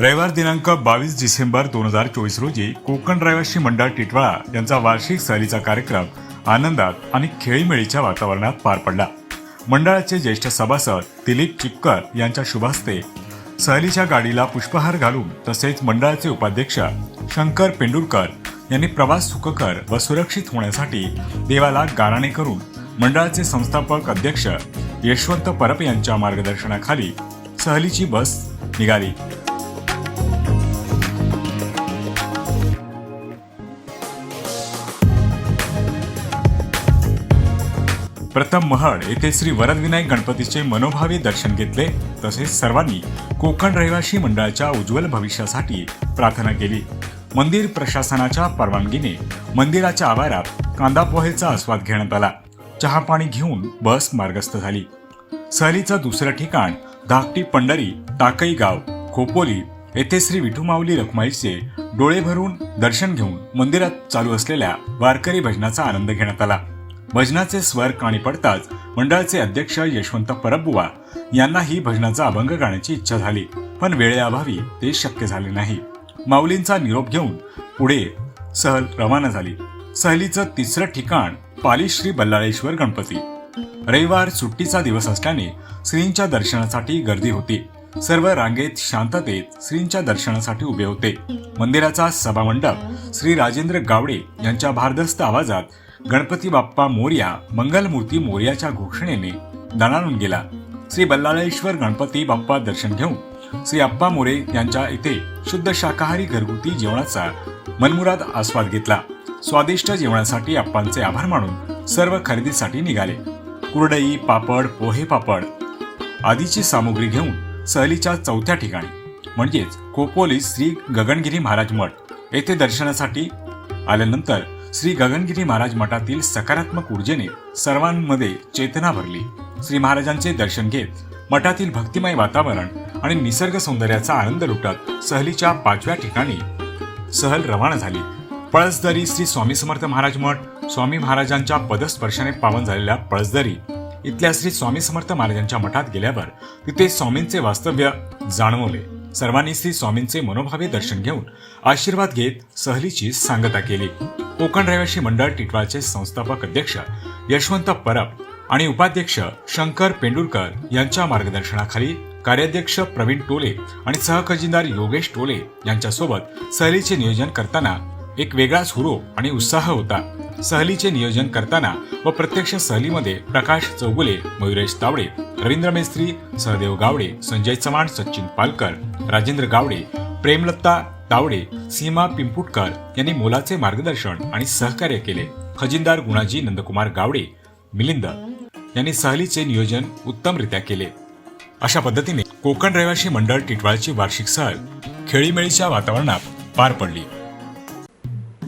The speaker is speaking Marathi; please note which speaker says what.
Speaker 1: रविवार दिनांक बावीस डिसेंबर दोन हजार चोवीस रोजी कोकण रहिवासी मंडळ टिटवाळा यांचा वार्षिक सहलीचा कार्यक्रम आनंदात आणि खेळीमेळीच्या वातावरणात पार पडला. मंडळाचे ज्येष्ठ सभासद दिलीप चिपकर यांच्या शुभास्ते सहलीच्या गाडीला पुष्पहार घालून तसेच मंडळाचे उपाध्यक्ष शंकर पेंडुरकर यांनी प्रवास सुखकर व सुरक्षित होण्यासाठी देवाला गाराणे करून मंडळाचे संस्थापक अध्यक्ष यशवंत परब यांच्या मार्गदर्शनाखाली सहलीची बस निघाली. प्रथम महड येथे श्री वरदविनायक गणपतीचे मनोभावी दर्शन घेतले. तसेच सर्वांनी कोकण रहिवासी मंडळाच्या उज्ज्वल भविष्यासाठी प्रार्थना केली. मंदिर प्रशासनाच्या परवानगीने मंदिराच्या आवारात कांदा पोहेचा आस्वाद घेण्यात आला. चहा पाणी घेऊन बस मार्गस्थ झाली. सहलीचं दुसरं ठिकाण धाकटी पंढरी टाकई गाव खोपोली येथे श्री विठुमाऊली रखमाईचे डोळे भरून दर्शन घेऊन मंदिरात चालू असलेल्या वारकरी भजनाचा आनंद घेण्यात आला. भजनाचे स्वर काणी पडताच मंडळाचे अध्यक्ष यशवंत परबुवा यांनाही भजनाचा अभंग गाण्याची इच्छा झाली. पण वेळेअभावी ते शक्य झाले नाही. माऊलींचा निरोप घेऊन पुढे सहल रवाना झाली. सहलीचं तिसरं ठिकाण पाली श्री बल्लाळेश्वर गणपती. रविवार सुट्टीचा दिवस असल्याने श्रींच्या दर्शनासाठी गर्दी होती. सर्व रांगेत शांततेत श्रींच्या दर्शनासाठी उभे होते. मंदिराचा सभामंडप श्री राजेंद्र गावडे यांच्या भारदस्त आवाजात गणपती बाप्पा मोर्या मंगलमूर्ती मोर्याच्या घोषणेने दणाणून गेला. श्री बल्लाळेश्वर गणपती बाप्पा दर्शन घेऊन श्री अप्पा मोरे यांच्या इथे शुद्ध शाकाहारी घरगुती जेवणाचा मनमुराद आस्वाद घेतला. स्वादिष्ट जेवणासाठी अप्पांचे आभार मानून सर्व खरेदीसाठी निघाले. कुरडई पापड पोहे पापड आदीची सामुग्री घेऊन सहलीच्या चौथ्या ठिकाणी म्हणजेच कोपोली श्री गगनगिरी महाराज मठ येथे दर्शनासाठी आल्यानंतर श्री गगनगिरी महाराज मठातील सकारात्मक ऊर्जेने सर्वांमध्ये चेतना भरली. श्री महाराजांचे दर्शन घेत मठातील भक्तिमय वातावरण आणि निसर्ग सौंदर्याचा आनंद लुटत सहलीच्या पाचव्या ठिकाणी सहल रवाना झाली. पळसदरी श्री स्वामी समर्थ महाराज मठ स्वामी महाराजांच्या पदस्पर्शाने पावन झालेल्या पळसदरी इथल्या श्री स्वामी समर्थ महाराजांच्या मठात गेल्यावर तिथे स्वामींचे वास्तव्य जाणवले. सर्वांनी श्री स्वामींचे मनोभावे दर्शन घेऊन आशीर्वाद घेत सहलीची सांगता केली. कोकण रहिवासी मंडळ टिटवाळचे संस्थापक अध्यक्ष यशवंत परब आणि उपाध्यक्ष शंकर पेंडुरकर यांच्या मार्गदर्शनाखाली कार्याध्यक्ष प्रवीण टोले आणि सहखजिनदार योगेश टोले यांच्यासोबत सहलीचे नियोजन करताना एक वेगळाच हुरो आणि उत्साह होता. सहलीचे नियोजन करताना व प्रत्यक्ष सहलीमध्ये प्रकाश चौगुले मयुरेश तावडे रवींद्र मेस्त्री सहदेव गावडे संजय चव्हाण सचिन पालकर राजेंद्र गावडे प्रेमलत्ता तावडे सीमा पिंपुटकर यांनी मोलाचे मार्गदर्शन आणि सहकार्य केले. खजिनदार गुणाजी नंदकुमार गावडे मिलिंद यांनी सहलीचे नियोजन उत्तमरित्या केले. अशा पद्धतीने कोकण रहिवासी मंडळ टिटवाळची वार्षिक सहल खेळीमेळीच्या वातावरणात पार पडली.